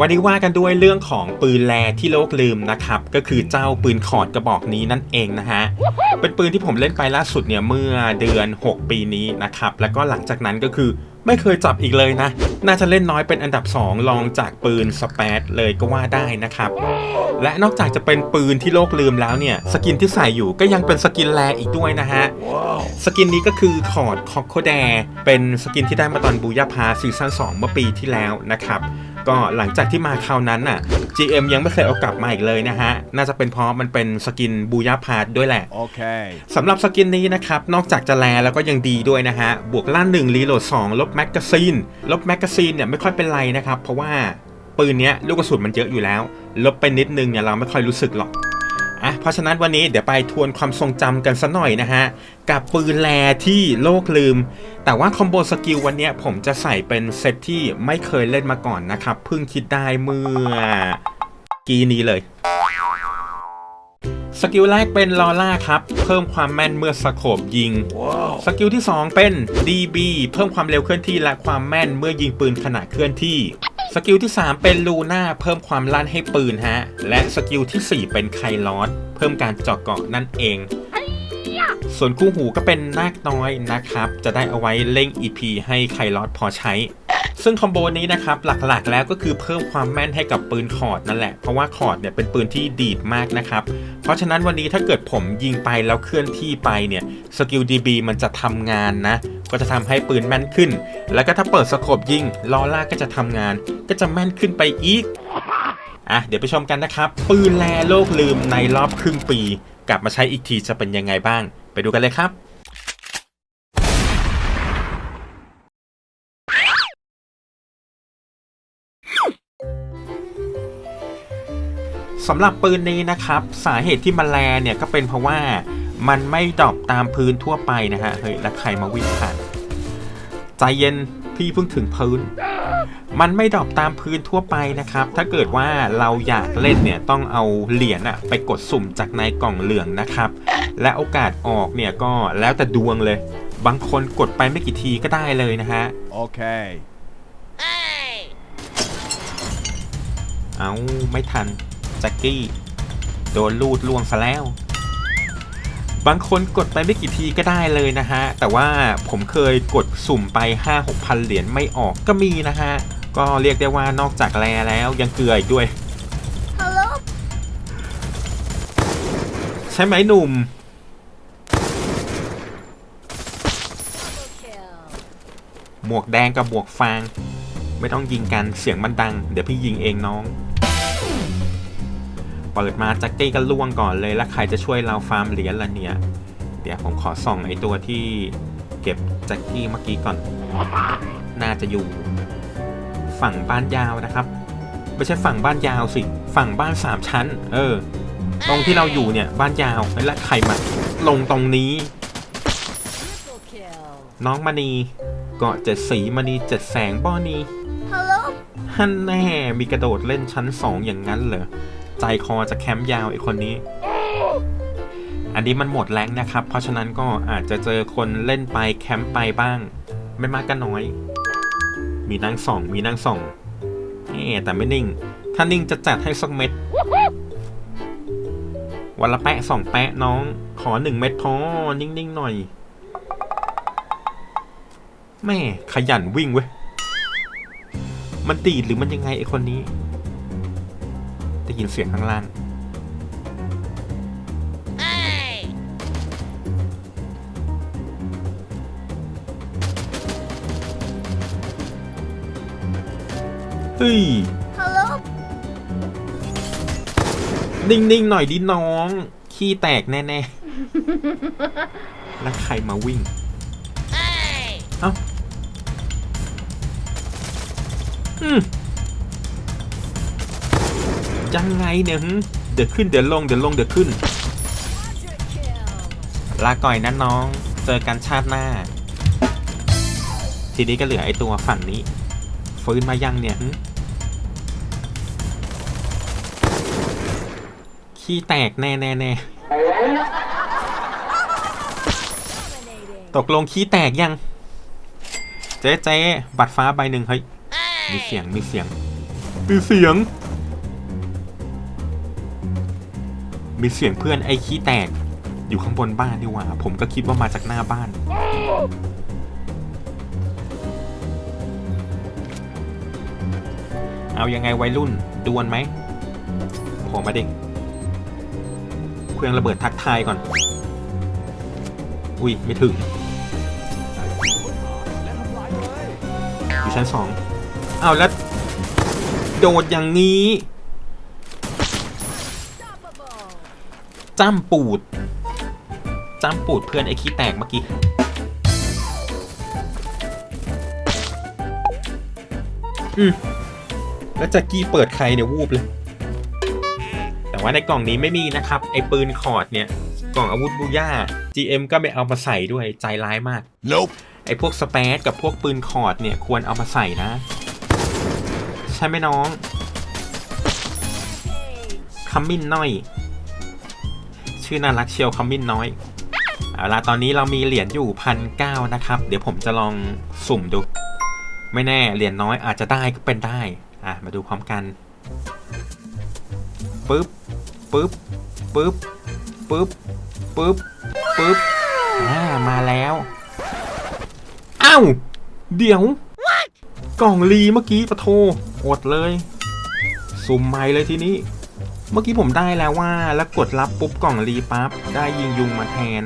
วันนี้ว่ากันด้วยเรื่องของปืนแลที่โลกลืมนะครับ ก็คือเจ้าปืนขอดกระบอกนี้นั่นเองนะฮะ เป็นปืนที่ผมเล่นไปล่าสุดเนี่ยเมื่อเดือน 6 ปีนี้นะครับ แล้วก็หลังจากนั้นก็คือไม่เคยจับอีกเลยนะ น่าจะเล่นน้อยเป็นอันดับ 2 รองจากปืนสเปดเลยก็ว่าได้นะครับ และนอกจากจะเป็นปืนที่โลกลืมแล้วเนี่ย สกินที่ใส่อยู่ก็ยังเป็นสกินแลอีกด้วยนะฮะ สกินนี้ก็คือคอร์ดคอกโคแดเป็นสกินที่ได้มาตอนบูยาพาซีซั่น2เมื่อปีที่แล้วนะครับ ก็หลังจากที่มาคราวนั้นน่ะ GM ยังไม่เคยเอากลับมาอีกเลยนะฮะ น่าจะเป็นเพราะมันเป็นสกินบูยาพาด้วยแหละ Okay. สำหรับสกินนี้นะครับ นอกจากจะแลแล้วก็ยังดีด้วยนะฮะ บวกล่าน1รีโหลด2 ลบแมกกาซีน ลบแมกกาซีนเนี่ยไม่ค่อยเป็นไรนะครับ เพราะว่าปืนเนี้ยลูกกระสุนมันเยอะอยู่แล้ว ลบไปนิดนึงเนี่ยเราไม่ค่อยรู้สึกหรอก อะเพราะฉะนั้นวันนี้เดี๋ยวไปทวนความทรงจำกันสัหน่อยนะฮะ กับปืนแลที่โลกลืม แต่ว่าคอมโบสกิลวันเนี้ยผมจะใส่เป็นเซตที่ไม่เคยเล่นมาก่อนนะครับ เพิ่งคิดได้เมื่อกี้นี้เลยสกิลแรกเป็นลอล่าครับ เพิ่มความแม่นเมื่อสโคบยิง Whoa. สกิลที่ 2 เป็น DB เพิ่มความเร็วเคลื่อนที่และความแม่นเมื่อยิงปืนขณะเคลื่อนที่ สกิลที่ 3 เป็นลูน่าเพิ่มความลั่นให้ปืนฮะ และสกิลทีสี่ 4 เป็นไคลอสเพิ่มการเจาะเกาะนั่นเอง ส่วนคู่หูก็เป็นนาคน้อยนะครับ จะได้เอาไว้เล่ง EP ให้ไคลอสพอใช้ ซึ่งคอมโบนี้นะครับหลักๆ แล้วก็คือเพิ่มความแม่นให้กับปืนคอร์ดนั่นแหละ เพราะว่าคอร์ดเนี่ยเป็นปืนที่ดีดมากนะครับ เพราะฉะนั้นวันนี้ถ้าเกิดผมยิงไปแล้วเคลื่อนที่ไปเนี่ยสกิล DB มันจะทำงานนะ ก็จะทำให้ปืนแม่นขึ้น แล้วก็ถ้าเปิดสโคปยิงลอล่าก็จะทำงาน ก็จะแม่นขึ้นไปอีกอะเดี๋ยวไปชมกันนะครับ ปืนแลโลกลืมในรอบครึ่งปี กลับมาใช้อีกทีจะเป็นยังไงบ้าง ไปดูกันเลยครับ สำหรับปืนนี้นะครับ สาเหตุที่มันแลเนี่ยก็เป็นเพราะว่ามันไม่ดรอปตามพื้นทั่วไปนะฮะเฮ้ยแล้วใครมาวิ่งผ่านใจเย็นพี่เพิ่งถึงพื้น มันไม่ดรอปตามพื้นทั่วไปนะครับ ถ้าเกิดว่าเราอยากเล่นเนี่ยต้องเอาเหรียญอะไปกดสุ่มจากในกล่องเหลืองนะครับ และโอกาสออกเนี่ยก็แล้วแต่ดวงเลย บางคนกดไปไม่กี่ทีก็ได้เลยนะฮะ Okay. เอาไม่ทัน แจ็คกี้ โดนลูดล่วงซะแล้ว บางคนกดไปไม่กี่ทีก็ได้เลยนะฮะ แต่ว่าผมเคยกดสุ่มไป 5 6พันเหรียญไม่ออกก็มีนะฮะ ก็เรียกได้ว่านอกจากแลแล้วยังเกลืออีกด้วย Hello? ใช่ไหมหนุ่ม Kill. หมวกแดงกับหมวกฟาง ไม่ต้องยิงกันเสียงมันดัง เดี๋ยวพี่ยิงเองน้อง เปิดมาแจ็คกี้ก็ล่วงก่อนเลย แล้วใครจะช่วยเราฟาร์มเหรียญล่ะเนี่ย เดี๋ยวผมขอส่องไอตัวที่เก็บแจ็คกี้เมื่อกี้ก่อน น่าจะอยู่ ฝั่งบ้านยาวนะครับ ไม่ใช่ฝั่งบ้านยาวสิ ฝั่งบ้านสามชั้น เออ ตรงที่เราอยู่เนี่ยบ้านยาวแล้วใครมาลงตรงนี้ Triple kill. น้องมณีเกาะเจ็ดสีมณีเจ็ดแสงป้อนี Hello? ฮันแน่มีกระโดดเล่นชั้นสองอย่างนั้นเหรอ ใจคอจะแคมป์ยาวไอคนนี้ อันนี้มันหมดแรงนะครับ เพราะฉะนั้นก็อาจจะเจอคนเล่นไปแคมป์ไปบ้าง ไม่มากก็น้อย มีนั่งส่อง มีนั่งส่องเอ๊แต่ไม่นิ่ง ถ้านิ่งจะจัดให้สักเม็ด วันละแปะสองแปะน้อง ขอหนึ่งเม็ดพอ นิ่งๆหน่อย แม่ขยันวิ่งเว้ย มันตีดหรือมันยังไงไอคนนี้ ได้ยินเสียงข้างล่าง Hey! เฮ้ย Hello? นิ่งๆหน่อยดิน้อง ขี้แตกแน่ๆ แล้วใครมาวิ่ง Hey! เอ้าอืม ยังไงเนี่ยหึเดี๋ยวขึ้นเดี๋ยวลงเดี๋ยวลงเดี๋ยวขึ้น ลาก่อยนะน้อง เจอกันชาติหน้า ทีนี้ก็เหลือไอตัวฝั่งนี้ ฟื้นมายังเนี่ยหึขี้แตกแน่แน่แน่ตกลงขี้แตกยัง เจ๊เจ๊บัตรฟ้าใบหนึ่งเฮ้ย มีเสียงมีเสียงมีเสียง มีเสียงเพื่อนไอ้ขี้แตก อยู่ข้างบนบ้านนี่หว่า ผมก็คิดว่ามาจากหน้าบ้าน เอายังไงวัยรุ่นดวลไหมโผมมาดิเครื่องระเบิดทักทายก่อน อุ้ย ไม่ถึงอยู่ชั้นสองเอาแล้วโดดอย่างนี้ จ้ำปูด จ้ำปูดเพื่อนไอ้ขี้แตกเมื่อกี้ อืมแล้วแจ็กกี้เปิดใครเนี่ยวูบเลย แต่ว่าในกล่องนี้ไม่มีนะครับ ไอ้ปืนคอร์ดเนี่ย กล่องอาวุธบูย่า GM ก็ไม่เอามาใส่ด้วยใจร้ายมาก Nope. ไอ้พวกสเปซกับพวกปืนคอร์ดเนี่ยควรเอามาใส่นะ ใช่ไหมน้อง Page. คัมมินน้อย ชื่อน่ารักเชียวคัมมินน้อยเอาละตอนนี้เรามีเหรียญอยู่พันเก้านะครับ เดี๋ยวผมจะลองสุ่มดู ไม่แน่เหรียญน้อยอาจจะได้ก็เป็นได้ อะ มาดูพร้อมกันปึ๊บปึ๊บปึ๊บปึ๊บปึ๊บปึ๊บอ่ามาแล้วอ้าวเดี๋ยว กล่องรีเมื่อกี้ปะโทอดเลย สุ่มใหม่เลยทีนี้ เมื่อกี้ผมได้แล้วว่าแล้วกดรับปุ๊บกล่องรีปั๊บได้ยิงยุงมาแทน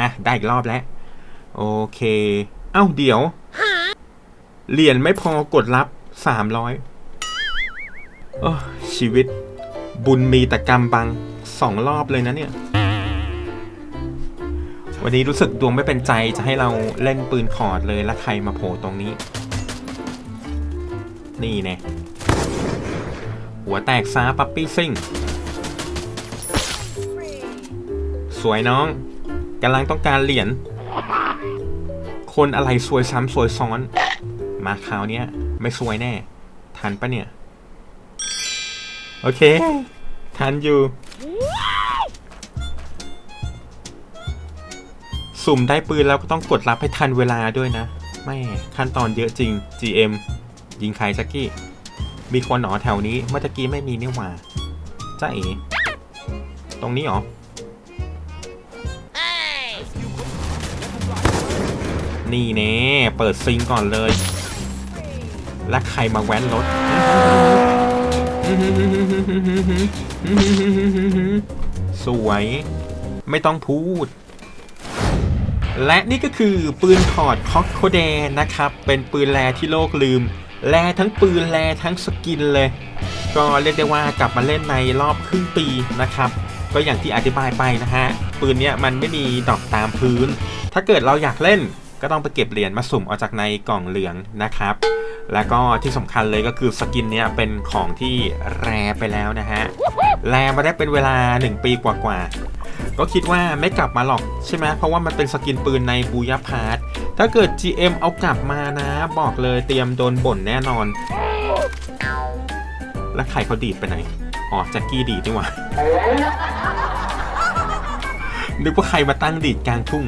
อะ ได้อีกรอบแล้ว โอเค เอ้าเดี๋ยวเหรียญไม่พอกดรับสามร้อยโอ้ชีวิต บุญมีแต่กรรมบังสองรอบเลยนะเนี่ย วันนี้รู้สึกดวงไม่เป็นใจจะให้เราเล่นปืนคอร์ดเลยแล้วใครมาโผล่ตรงนี้ นี่แน่หัวแตกซาปั๊ปปี้ซิ่ง สวยน้องกำลังต้องการเหรียญคนอะไรสวยซ้ำสวยซ้อน มาคราวเนี้ยไม่สวยแน่ ทันปะเนี่ย โอเค ทันอยู่ สุ่มได้ปืนแล้วก็ต้องกดรับให้ทันเวลาด้วยนะ ไม่ขั้นตอนเยอะจริง GM ยิงใครสักกี้ มีคนหนอแถวนี้เมื่อตะกี้ไม่มีนี่หว่าจ้าเอ๋ตรงนี้หรอ นี่เน่เปิดซิงก่อนเลย และใครมาแว้นรถ สวย ไม่ต้องพูด และนี่ก็คือปืนถอดคอกโคแดนะครับ เป็นปืนแลที่โลกลืมแลทั้งปืนแลทั้งสกินเลย ก็เรียกได้ว่ากลับมาเล่นในรอบครึ่งปีนะครับก็อย่างที่อธิบายไปนะฮะ ปืนเนี้ยมันไม่มีดอกตามพื้น ถ้าเกิดเราอยากเล่น ก็ต้องไปเก็บเหรียญมาสุ่มเอาจากในกล่องเหลืองนะครับ แล้วก็ที่สำคัญเลยก็คือสกินเนี้ยเป็นของที่แรไปแล้วนะฮะ แรมาได้เป็นเวลา 1 ปีกว่าๆ ก็คิดว่าไม่กลับมาหรอกใช่ไหมเพราะว่ามันเป็นสกินปืนในบูยาพาร์ทถ้าเกิด GM เอากลับมานะ บอกเลยเตรียมโดนบ่นแน่นอน แล้วใครเขาดีดไปไหน อ๋อแจ็คกี้ดีดนี่หว่านึกว่าใครมาตั้งดีดกลางทุ่ง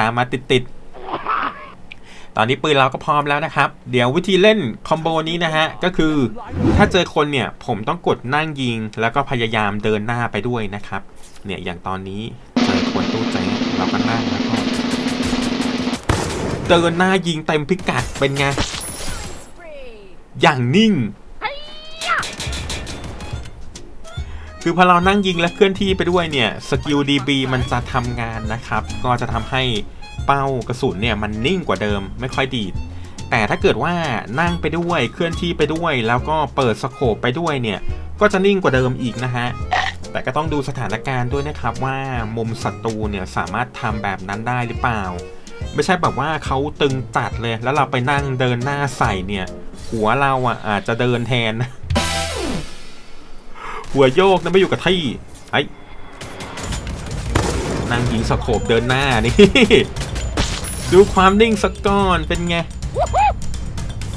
ตามมาติดๆ ตอนนี้ปืนเราก็พร้อมแล้วนะครับ เดี๋ยววิธีเล่นคอมโบนี้นะฮะ ก็คือถ้าเจอคนเนี่ย ผมต้องกดนั่งยิง แล้วก็พยายามเดินหน้าไปด้วยนะครับ เนี่ยอย่างตอนนี้เจอคนตู้เจ๊เราก็นั่งแล้วก็เดินหน้ายิงเต็มพิกัดเป็นไง อย่างนิ่ง คือพอเรานั่งยิงและเคลื่อนที่ไปด้วยเนี่ยสกิล DB มันจะทำงานนะครับ ก็จะทำให้เป้ากระสุนเนี่ยมันนิ่งกว่าเดิมไม่ค่อยดีดแต่ถ้าเกิดว่านั่งไปด้วยเคลื่อนที่ไปด้วย แล้วก็เปิดสโคปไปด้วยเนี่ยก็จะนิ่งกว่าเดิมอีกนะฮะแต่ก็ต้องดูสถานการณ์ด้วยนะครับว่ามุมศัตรูเนี่ยสามารถทำแบบนั้นได้หรือเปล่า ไม่ใช่แบบว่าเขาตึงจัดเลย แล้วเราไปนั่งเดินหน้าใส่เนี่ย หัวเราอะอาจจะเดินแทน หัวโยกนะไม่อยู่กับที่ไอ้ยนั่งยิงสโคบเดินหน้านี่ ดูความนิ่งสักก่อนเป็นไง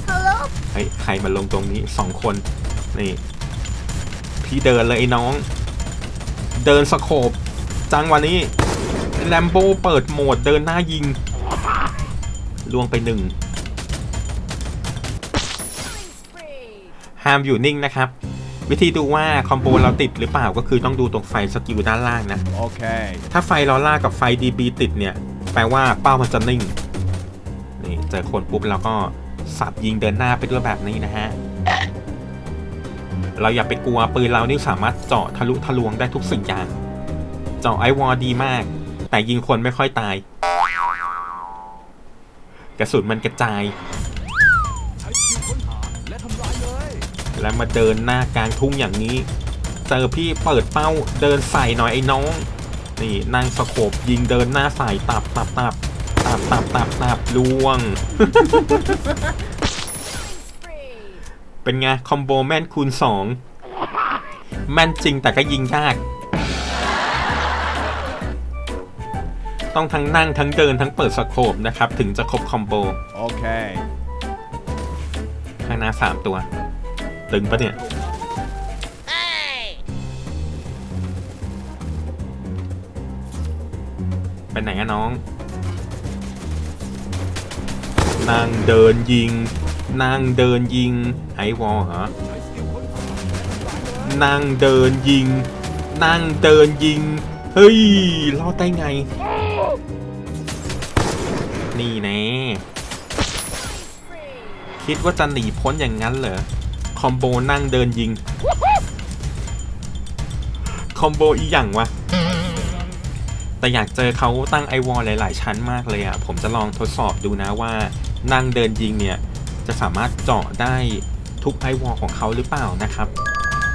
Hello. เฮ้ยใครมาลงตรงนี้สองคน นี่ พี่เดินเลยไอ้น้อง เดินสโคบจังวันนี้แลมโบเปิดโหมดเดินหน้ายิงลวงไปหนึ่ง Killing spree. ห้ามอยู่นิ่งนะครับ วิธีดูว่าคอมโบเราติดหรือเปล่าก็คือต้องดูตรงไฟสกิลด้านล่างนะ Okay. ถ้าไฟลอล่ากับไฟ DB ติดเนี่ย แปลว่าเป้ามันจะนิ่ง นี่เจอคนปุ๊บเราก็สับยิงเดินหน้าไปด้วยแบบนี้นะฮะ เราอย่าไปกลัวปืนเรานี่สามารถเจาะทะลุทะลวงได้ทุกสิ่งอย่าง เจาะไอวอลดีมาก แต่ยิงคนไม่ค่อยตาย กระสุนมันกระจาย แล้วมาเดินหน้ากลางทุ่งอย่างนี้ เจอพี่เปิดเป้าเดินใส่หน่อยไอ้น้อง นี่นั่งสโคบยิงเดินหน้าใส่ตับตับตับตับตับตับตับล่วง Spree. เป็นไง คอมโบแม่นคูณ2แม่นจริงแต่ก็ยิงยาก ต้องทั้งนั่งทั้งเดินทั้งเปิดสโคบนะครับ ถึงจะครบคอมโบ Okay. ข้างหน้า3ตัว ตึงปะเนี่ยเป็นไหนอะน้อง นั่งเดินยิง นั่งเดินยิงไอวอลเหรอ นั่งเดินยิง นั่งเดินยิง เฮ้ย รอดได้ไง นี่แน่คิดว่าจะหนีพ้นอย่างนั้นเหรอ คอมโบนั่งเดินยิง คอมโบอีหยังวะ แต่อยากเจอเขาตั้งไอวอลหลาย ๆ ชั้นมากเลยอะ่ะผมจะลองทดสอบดูนะว่า นั่งเดินยิงเนี่ย จะสามารถเจาะได้ทุกไอวอลของเขาหรือเปล่านะครับ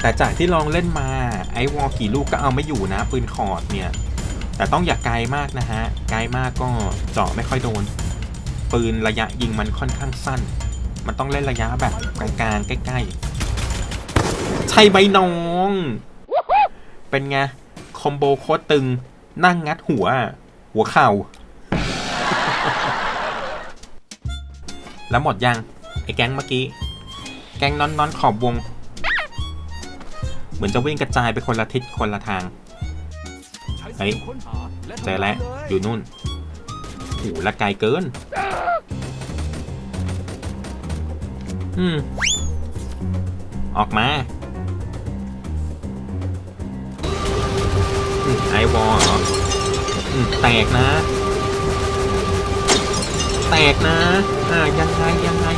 แต่จากที่ลองเล่นมาไอวอลกี่ลูกก็เอาไม่อยู่นะ ปืนคอร์ดเนี่ย แต่ต้องอย่าไกลมากนะฮะ ไกลมากก็เจาะไม่ค่อยโดน ปืนระยะยิงมันค่อนข้างสั้น มันต้องเล่นระยะแบบกลางๆใกล้ๆใช่ไหมน้อง เป็นไง คอมโบโคตรตึง นั่งงัดหัว หัวเข่า แล้วหมดยัง ไอ้แก๊งเมื่อกี้ แก๊งนอนนอนขอบวง เหมือนจะวิ่งกระจายไปคนละทิศคนละทางเฮ้ยกิละเจอแล้ว อยู่นู่นโหละไกลเกิน อืม ออกมาไอวอลเหรอแตกนะ แตกนะ อ่า ยังไง ยังไง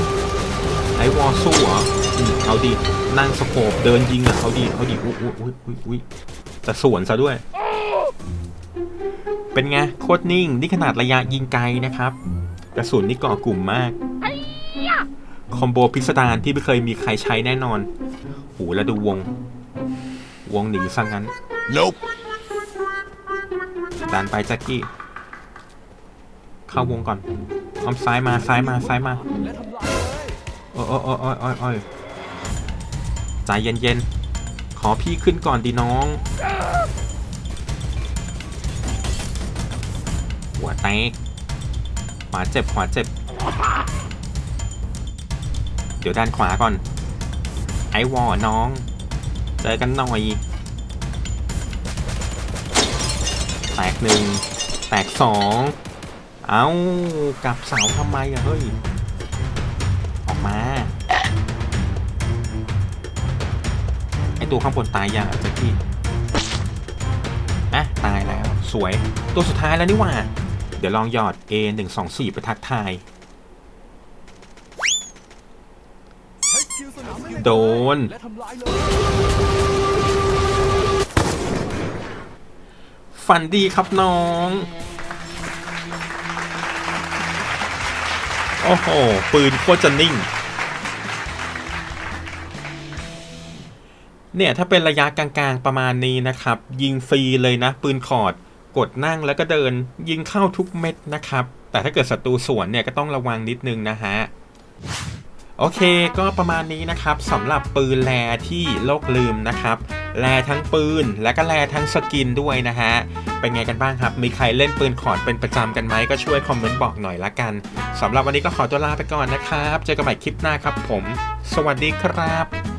ไอวอลสู้เหรออืมเอาดินั่งสโคบเดินยิงอะ เอาดิเอาดิอุ้ยอุ้ยอุ้ยอุ้ยจะสวนซะด้วย เป็นไง โคตรนิ่ง นี่ขนาดระยะยิงไกลนะครับ กระสุนนี่เกาะกลุ่มมาก คอมโบพิสดารที่ไม่เคยมีใครใช้แน่นอนโหแล้วดูวง วงหนีซะงั้น Nope. ดันไปแจ็คกี้ เข้าวงก่อนอ้อมซ้ายมาซ้ายมาซ้ายมาและทำลายเลยโอ้ยโอ้ยโอ้ยโอ้ยโอ้ยโอ้ยใจเย็นๆขอพี่ขึ้นก่อนดีน้องหัวแตกขวาเจ็บขวาเจ็บ เดี๋ยวด้านขวาก่อน ไอวอน้อง เจอกันหน่อย แตกหนึ่ง แตกสอง เอากลับเสาทำไมอะเฮ้ย ออกมา ไอตัวข้างบนตายยังอะจ็คกี้อะตายแล้ว สวย ตัวสุดท้ายแล้วนี่ว่า เดี๋ยวลองหยอด A 1 2 4ไปทักทาย ใช้สกิลสนามเล่น โดน ฝันดีครับน้อง โอ้โห ปืนโคตรจะนิ่ง เนี่ย ถ้าเป็นระยะกลางๆประมาณนี้นะครับ ยิงฟรีเลยนะ ปืนคอร์ด กดนั่งแล้วก็เดิน ยิงเข้าทุกเม็ดนะครับ แต่ถ้าเกิดศัตรูสวนเนี่ย ก็ต้องระวังนิดนึงนะฮะ โอเคก็ประมาณนี้นะครับสำหรับปืนแลที่โลกลืมนะครับ แลทั้งปืนและก็แลทั้งสกินด้วยนะฮะ เป็นไงกันบ้างครับ มีใครเล่นปืนขอดเป็นประจำกันไหมก็ช่วยคอมเมนต์บอกหน่อยละกันสำหรับวันนี้ก็ขอตัวลาไปก่อนนะครับ เจอกันใหม่คลิปหน้าครับผม สวัสดีครับ